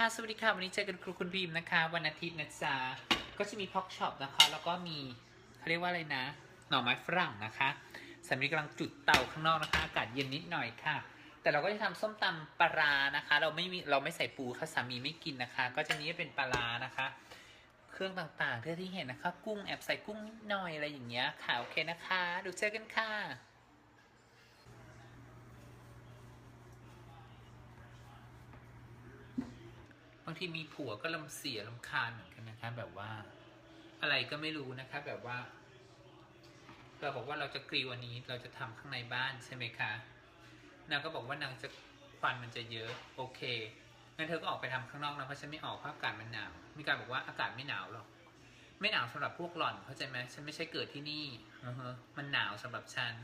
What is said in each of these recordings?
ค่ะ สวัสดีค่ะ วันนี้เจอกันครูคุณบีมนะคะ วันอาทิตย์นะจ๊ะ ก็จะมีพ็อกช็อปนะคะ แล้วก็มีเขาเรียกว่าอะไรนะ หน่อไม้ฝรั่งนะคะสามีกำลังจุดเตาข้างนอกนะคะ อากาศเย็นนิดหน่อยค่ะ แต่เราก็จะทำส้มตำปลานะคะ เราไม่มีเราไม่ใส่ปูค่ะสามีไม่กินนะคะ ก็จะนี้เป็นปลานะคะ เครื่องต่างๆที่ที่เห็นนะคะ กุ้งแอบใส่กุ้งนิดหน่อยอะไรอย่างเงี้ยค่ะ โอเคนะคะเดูเจอกันค่ะางทีมีผัวก็ลำเสียลำคาญเหมือนกันนะคะ แบบว่า อะไรก็ไม่รู้นะคะ แบบว่า เราบอกว่าเราจะกรีวันนี้เราจะทำข้างในบ้านใช่ไหมคะนางก็บอกว่านางจะควันมันจะเยอะโอเคงั้นเธอก็ออกไปทำข้างนอกนะเพราะฉันไม่ออกเพราะอากาศมันหนาวมีการบอกว่าอากาศไม่หนาวหรอกไม่หนาวสำหรับพวกหล่อนเข้าใจไหมฉันไม่ใช่เกิดที่นี่ออฮมันหนาวสำหรับฉัน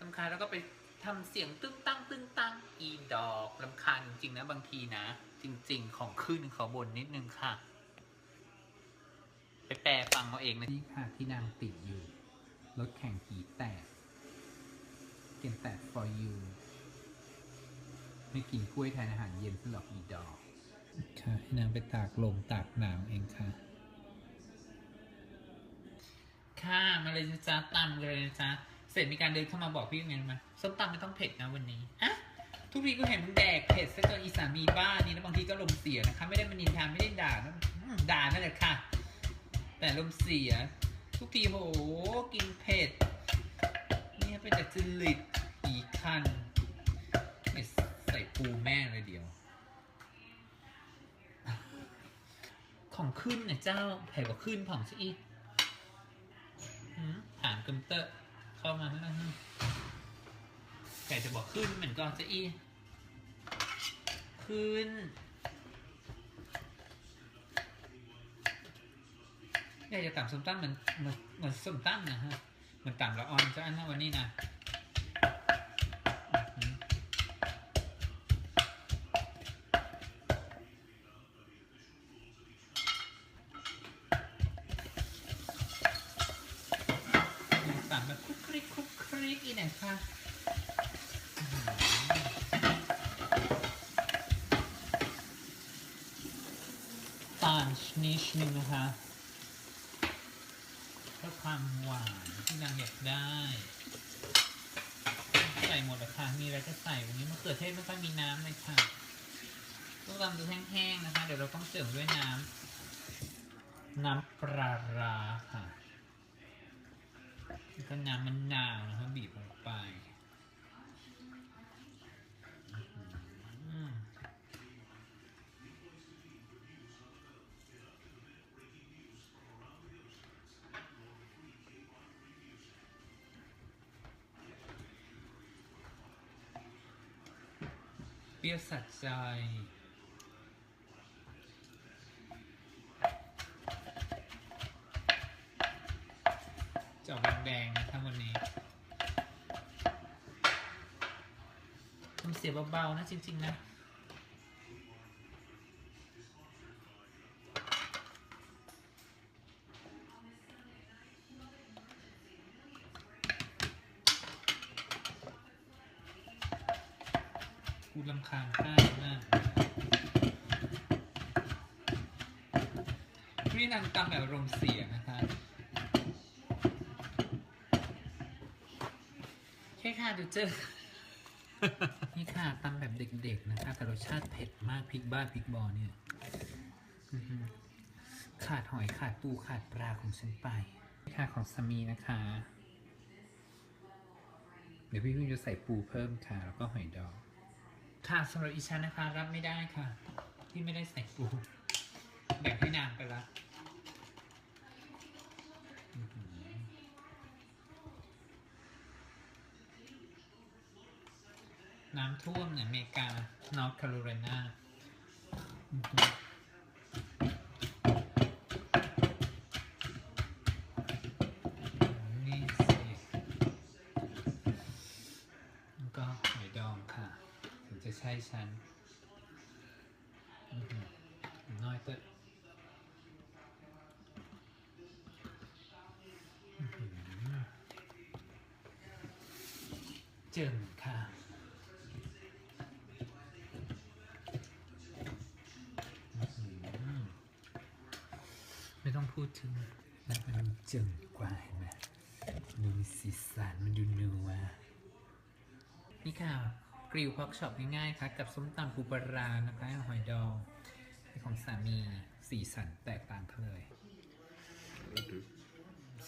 ลำคาญแล้วก็ไป ทำเสียงตึ้งตั้งตึ้งตั้งอีดอกลำคาญจริงๆนะบางทีนะ จริง ๆ ของขึ้นขอบนนิดนึงค่ะ ไปแปลฟังเอาเองนะนี่ค่ะ ที่นางติดอยู่รถแข่งผีแตกเกมแตก for you ไม่กินกล้วยแทนอาหารเย็นสำหรับอีดอก ค่ะให้นางไปตากลมตากหนาวเองค่ะ ค่ะ มาเลยนะจ๊ะตำเลยนะจ๊ะ เสร็จมีการเดินเข้ามาบอกพี่ยังไงรู้ไหมส้มตำไม่ต้องเผ็ดนะวันนี้อะทุกทีก็เห็นมึงแดกเผ็ดซะจนอีสามีบ้านนี่แล้วบางทีก็ลมเสียนะคะ ไม่ได้มานินทาไม่ได้ด่านะด่านั่นแหละค่ะ แต่ลมเสีย ทุกทีโหกินเผ็ดเนี่ยเป็นแต่จริตอีคันใส่ปูแม่เลยเดียว ของขึ้นเนี่ยเจ้าแผ่กว่าขึ้นผ่องซะอีกหืมถามกึมเตอร์ เข้ามาแล้วนะแกจะบอกขึ้นเหมือนก่อนซะอี ขึ้นอยากจะต่ำสมตั้มเหมือนเหมือนเหมือนสมตั้มนะฮะ เหมือนต่ำละออนจะอันนะวันนี้นะ นิดนึงนะคะเพื่อความหวานที่นางอยากได้ ใส่หมดเลยค่ะมีอะไรก็ใส่วันนี้มะเขือเทศไม่ค่อยมีน้ำเลยค่ะต้องทำดูแห้งๆนะคะ เดี๋ยวเราต้องเสริมด้วยน้ำน้ำปลาราค่ะแล้วก็น้ำมะนาวนะคะบีบลงไป ปี้ยสัดใจ จะออกแดงๆนะครับวันนี้ทำเสียเบาๆนะจริง ๆ นะ กูลำคาญข้าวมากนี่นางตำแบบรมเสียนะคะแค่ค่ะดี๋ยวเจอ นี่ค่ะตำแบบเด็กๆนะคะแต่รสชาติเผ็ดมากพริกบ้านพริกบอเนี่ยอื้อหือขาดหอยขาดปูขาดปลาของฉันไปนี่ค่ะของสามีนะคะ เดี๋ยวพี่เพิ่งจะใส่ปูเพิ่มค่ะ แล้วก็หอยดอง ค่ะสำหรับอีชันนะคะ รับไม่ได้ค่ะ ที่ไม่ได้ใส่ปูแบ่งให้นางไปละน้ำท่วมเนี่ยอเมริกา นอร์ทแคโรไลนา ใช้ฉันน้อยเต้เจิมค่ะไม่ต้องพูดถึงนะมันเจิมกว่าเห็นไหมดูสีสันมันดูนัวนี่ค่ะ กริวพอกช็อปง่ายๆค่ะกับส้มตำปูปลาร้านะคะหอยดองนี่ของสามีสีสันแตกต่างกันเลย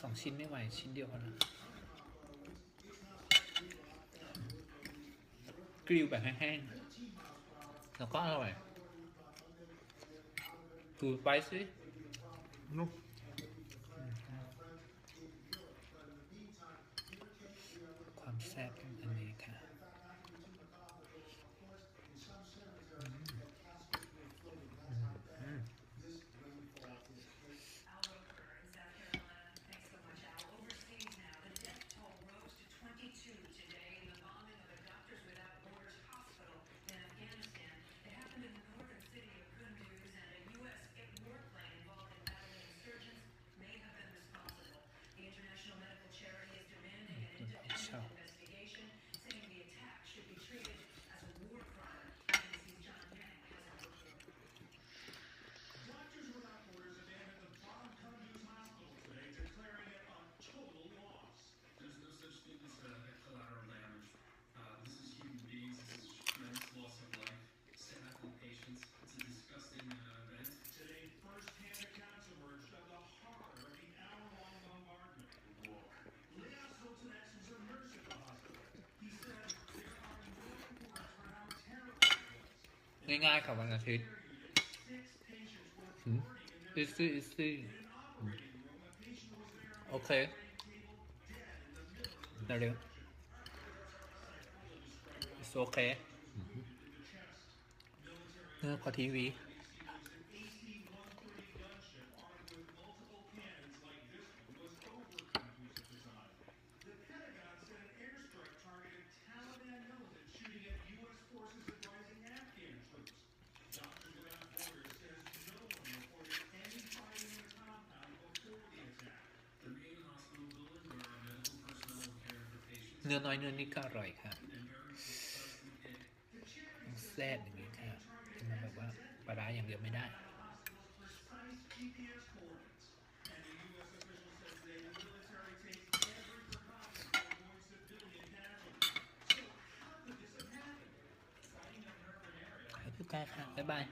สองชิ้นไม่ไหว ชิ้นเดียวพอนะกริวแบบแห้งๆ แล้วก็อร่อยดูไปสิ No. ความแซ่บ ง่ายๆค่ะวันอาทิตย์ Six patients were อืม easy easy โอเคเร็ว it's okay เนื้อขอทีวี เนื้อน้อยเนื้อนิดก็อร่อยค่ะแซ่ดอย่างนี้ค่ะมันแบบว่าปลาร้าอย่างเดียวไม่ได้ ให้ทุกการค่ะ บ๊ายบาย